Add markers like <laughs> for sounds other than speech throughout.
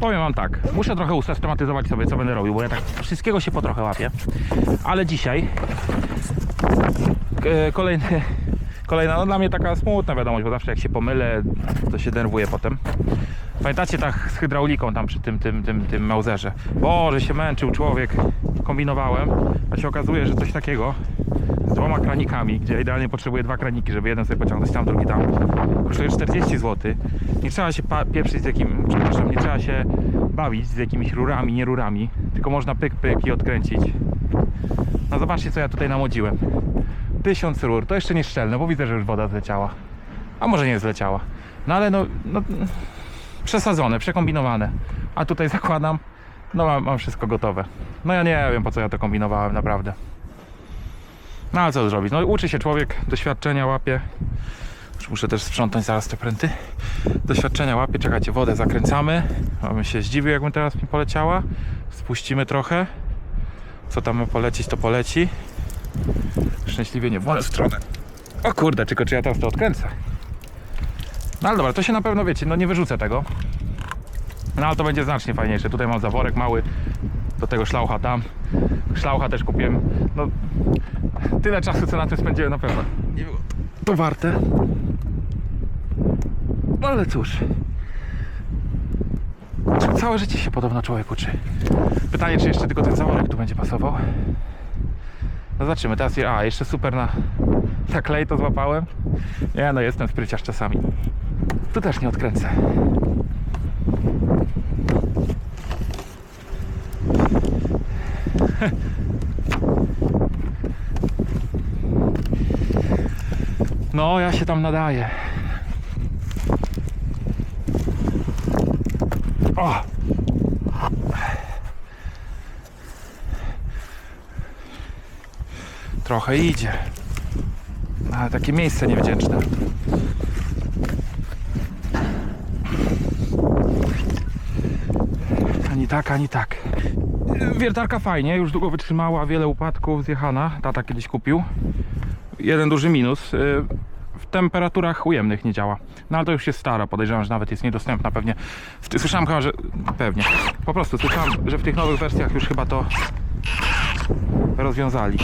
Powiem wam tak, muszę trochę usystematyzować sobie, co będę robił, bo ja tak wszystkiego się po trochę łapię. Ale dzisiaj kolejny, kolejna, no dla mnie taka smutna wiadomość, bo zawsze jak się pomylę, to się denerwuję potem. Pamiętacie tak z hydrauliką tam przy tym, tym, tym, tym Mauserze? Boże, się męczył człowiek, kombinowałem, a się okazuje, że coś takiego z dwoma kranikami, gdzie idealnie potrzebuję dwa kraniki, żeby jeden sobie pociągnąć tam, drugi tam, kosztuje 40 zł. Nie trzeba się pieprzyć z jakim, przepraszam, nie trzeba się bawić z jakimiś rurami, nie rurami, tylko można pyk, pyk i odkręcić. No zobaczcie, co ja tutaj namodziłem. Tysiąc rur, to jeszcze nie szczelne, bo widzę, że już woda zleciała. A może nie zleciała. No ale no, no przesadzone, przekombinowane. A tutaj zakładam, no mam, mam wszystko gotowe. No ja nie wiem po co ja to kombinowałem, naprawdę. No ale co zrobić? No uczy się człowiek, doświadczenia łapie. Już Muszę też sprzątać zaraz te pręty. Doświadczenia łapie, czekajcie, wodę zakręcamy. Bym się zdziwił, jakbym teraz mi poleciała. Spuścimy trochę. Co tam ma polecieć, to poleci. Szczęśliwie nie w moją stronę. O kurde, tylko czy ja teraz to odkręcę? No ale dobra, to się na pewno wiecie, no nie wyrzucę tego. No ale to będzie znacznie fajniejsze. Tutaj mam zaworek mały, do tego szlaucha tam. Szlaucha też kupiłem. No tyle czasu co na tym spędziłem na pewno. Nie było to warte. No ale cóż. Całe życie się podobno człowiek uczy. Pytanie, czy jeszcze tylko ten zaworek tu będzie pasował. No zobaczymy, teraz je- a jeszcze super na, na klej to złapałem. Nie no, jestem spryciarz czasami. Tu też nie odkręcę. <laughs> No, ja się tam nadaję. O! Trochę idzie. Ale takie miejsce niewdzięczne. Ani tak, ani tak. Wiertarka fajnie, już długo wytrzymała, wiele upadków, zjechana. Tata kiedyś kupił. Jeden duży minus. y, W temperaturach ujemnych nie działa. No ale to już jest stara, podejrzewam, że nawet jest niedostępna pewnie. Słyszałem chyba, że... Pewnie. Po prostu słyszałem, że w tych nowych wersjach już chyba to rozwiązali.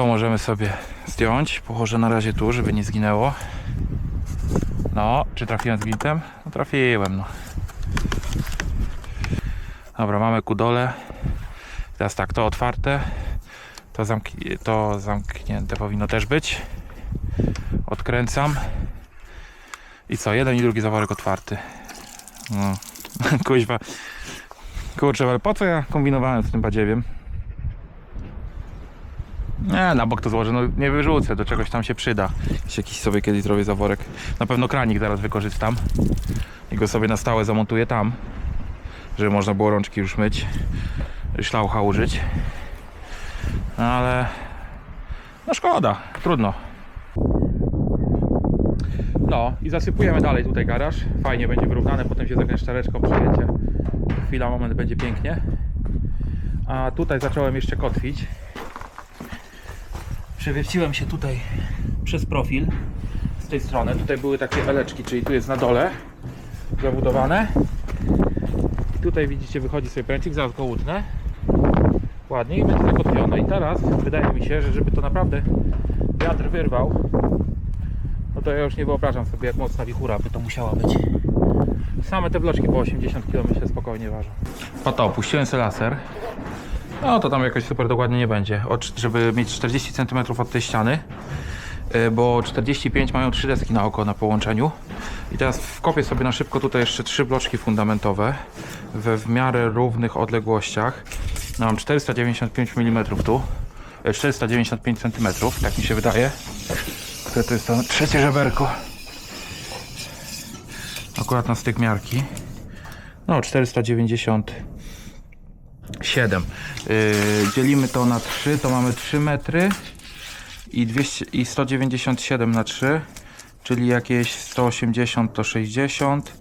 To możemy sobie zdjąć. Położę na razie tu, żeby nie zginęło. No, czy trafiłem z gwintem? No trafiłem, no. Dobra, mamy kudole. Teraz tak, to otwarte. To, zamk- to zamknięte powinno też być. Odkręcam. I co? Jeden i drugi zaworek otwarty. No. <laughs> Kuźwa. Kurczę, ale po co ja kombinowałem z tym badziewiem? Nie, na bok to złożę, no nie wyrzucę, do czegoś tam się przyda. Jeśli Jakiś sobie kiedyś zrobię zaworek. Na pewno kranik zaraz wykorzystam. I go sobie na stałe zamontuję tam. Żeby można było rączki już myć. Szlaucha użyć. No ale... No szkoda, trudno. No i zasypujemy dalej tutaj garaż. Fajnie będzie wyrównane, potem się zakręszczareczką przyjedzie. Chwila, moment, będzie pięknie. A tutaj zacząłem jeszcze kotwić. Przewierciłem się tutaj przez profil z tej strony. Tutaj były takie eleczki, czyli tu jest na dole zabudowane. I tutaj widzicie, wychodzi sobie pręcik, zaraz go. Ładnie i będzie zakotwione. I teraz wydaje mi się, że żeby to naprawdę wiatr wyrwał, no to ja już nie wyobrażam sobie, jak mocna wichura by to musiała być. Same te bloczki po 80 km spokojnie ważą. Po to opuściłem sobie laser. No to tam jakoś super dokładnie nie będzie. O, żeby mieć 40 cm od tej ściany, y, bo 45 mają trzy deski na oko na połączeniu. I teraz wkopię sobie na szybko tutaj jeszcze trzy bloczki fundamentowe we w miarę równych odległościach. No, mam 495 mm tu, y, 495 cm, tak mi się wydaje. Które to jest to trzecie żeberko. Akurat na styk miarki. No, 490 7. Yy, dzielimy to na 3, to mamy 3 metry i, 200, i 197 na 3, czyli jakieś 180 to 60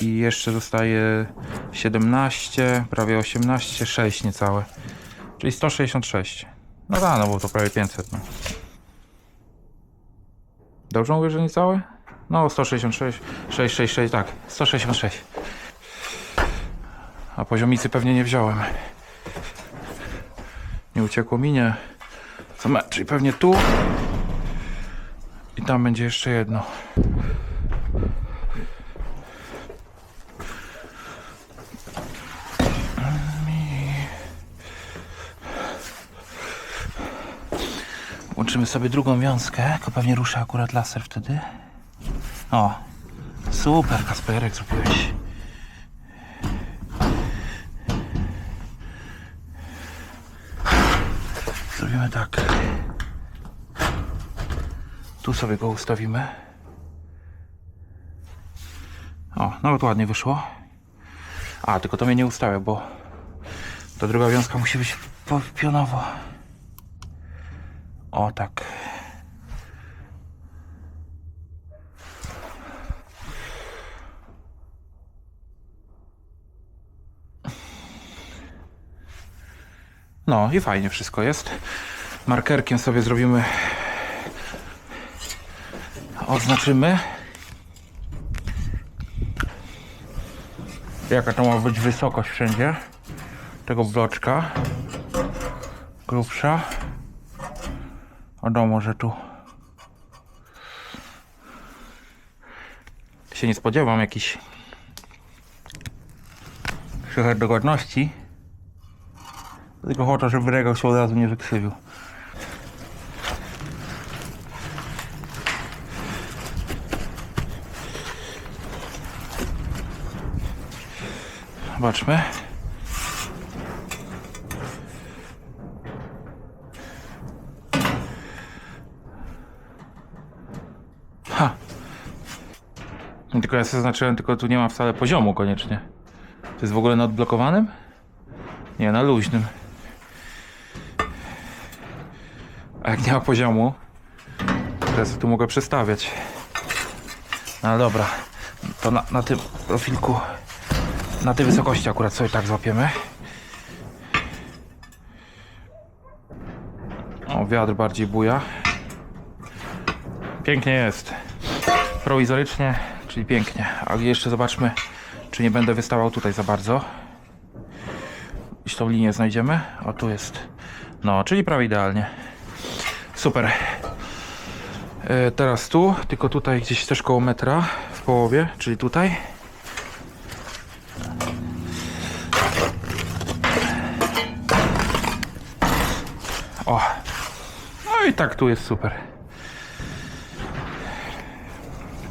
i jeszcze zostaje 17, prawie 18, 6 niecałe. Czyli 166. No da, no bo to prawie 500. No. Dobrze mówię, że niecałe? No 166, 666, tak, 166. A poziomicy pewnie nie wziąłem. Nie uciekło mi, nie. Co ma, czyli pewnie tu. I tam będzie jeszcze jedno. Łączymy sobie drugą wiązkę, tylko pewnie ruszę akurat laser wtedy. O, super Kasperek zrobiłeś. Zrobimy tak. Tu sobie go ustawimy. O, nawet ładnie wyszło. A, tylko to mnie nie ustawia, bo ta druga wiązka musi być pionowo. O, tak. No i fajnie wszystko jest. Markerkiem sobie zrobimy. Oznaczymy. Jaka to ma być wysokość wszędzie tego bloczka. Grubsza. Wiadomo, że tu się nie spodziewam jakiś trochę dogodności. Tylko chodzi, żeby regał się od razu nie wykrzywił. Zobaczmy. Ha. Tylko ja sobie zaznaczyłem, tylko tu nie ma wcale poziomu koniecznie. To jest w ogóle na odblokowanym? Nie, na luźnym. A jak nie ma poziomu, to tu mogę przestawiać. No dobra, to na, na tym profilku, na tej wysokości akurat sobie tak złapiemy. O, wiatr bardziej buja. Pięknie jest. Prowizorycznie, czyli pięknie. A jeszcze zobaczmy, czy nie będę wystawał tutaj za bardzo. Jeśli tą linię znajdziemy. O, tu jest. No, czyli prawie idealnie. Super. E, teraz tu, tylko tutaj gdzieś też koło metra w połowie, czyli tutaj. O. No i tak tu jest super.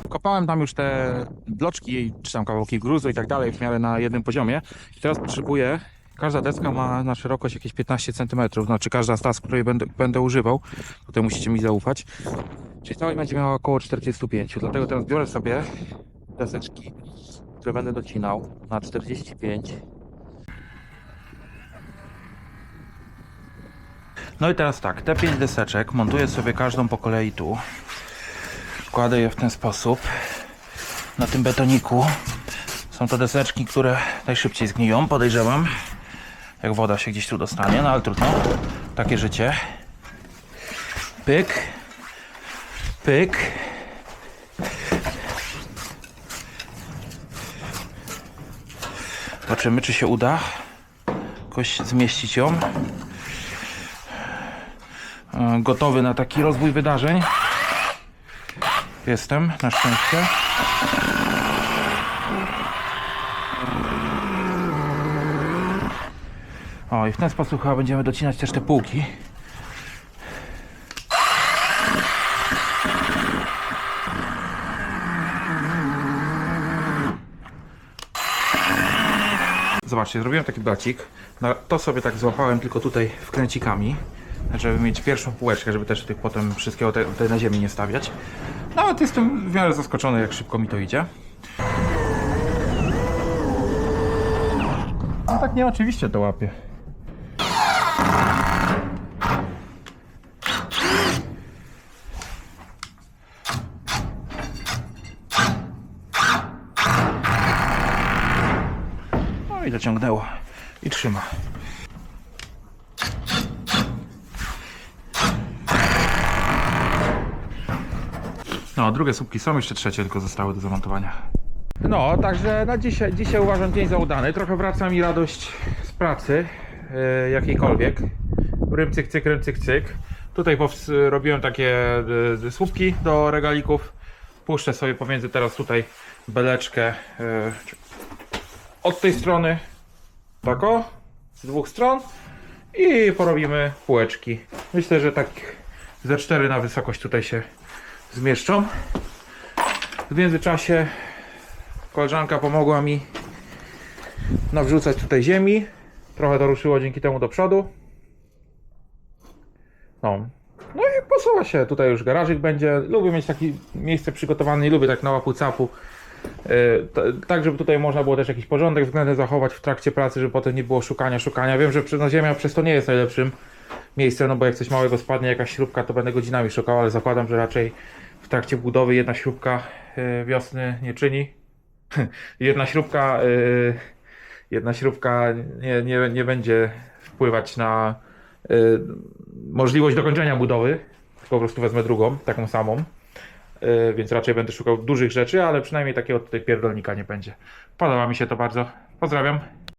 Kopałem tam już te bloczki, czy tam kawałki gruzu i tak dalej w miarę na jednym poziomie. I teraz potrzebuję, każda deska ma na szerokość jakieś 15 cm, znaczy każda z której będę, będę używał. Tutaj musicie mi zaufać. Czyli całość będzie miała około 45, dlatego teraz biorę sobie deseczki, które będę docinał na 45. No i teraz tak, te 5 deseczek montuję sobie każdą po kolei tu. Kładę je w ten sposób na tym betoniku. Są to deseczki, które najszybciej zgniją, podejrzewam. Jak woda się gdzieś tu dostanie, no ale trudno. Takie życie. Pyk. Pyk. Zobaczymy, czy się uda jakoś zmieścić ją. E, Gotowy na taki rozwój wydarzeń. Jestem, na szczęście. I w ten sposób chyba będziemy docinać też te półki. Zobaczcie, zrobiłem taki blacik. Na to sobie tak złapałem tylko tutaj wkręcikami, żeby mieć pierwszą półeczkę, żeby też tych potem wszystkiego te, tutaj na ziemi nie stawiać. Nawet jestem w miarę zaskoczony, jak szybko mi to idzie. No tak nie oczywiście to łapie. I zaciągnęło. I trzyma. No, drugie słupki są, jeszcze trzecie tylko zostały do zamontowania. No, także na dzisiaj, dzisiaj uważam dzień za udany. Trochę wraca mi radość z pracy, e, jakiejkolwiek. Rym cyk cyk, rym cyk. Tutaj robiłem takie e, słupki do regalików. Puszczę sobie pomiędzy teraz tutaj beleczkę e, od tej strony, tak o, z dwóch stron i porobimy półeczki. Myślę, że tak ze cztery na wysokość tutaj się zmieszczą. W międzyczasie koleżanka pomogła mi nawrzucać tutaj ziemi. Trochę to ruszyło dzięki temu do przodu. No. No i posuwa się. Tutaj już garażyk będzie. Lubię mieć takie miejsce przygotowane. Nie lubię tak na łapu capu. T- tak, żeby tutaj można było też jakiś porządek względny zachować w trakcie pracy, żeby potem nie było szukania, szukania. Wiem, że no, ziemia przez to nie jest najlepszym miejscem, no bo jak coś małego spadnie, jakaś śrubka, to będę godzinami szukał, ale zakładam, że raczej w trakcie budowy jedna śrubka yy, wiosny nie czyni. <laughs> jedna śrubka, yy, jedna śrubka nie, nie, nie będzie wpływać na możliwość dokończenia budowy. Po prostu wezmę drugą, taką samą. Yy, więc raczej będę szukał dużych rzeczy, ale przynajmniej takiego tutaj pierdolnika nie będzie. Podoba mi się to bardzo. Pozdrawiam.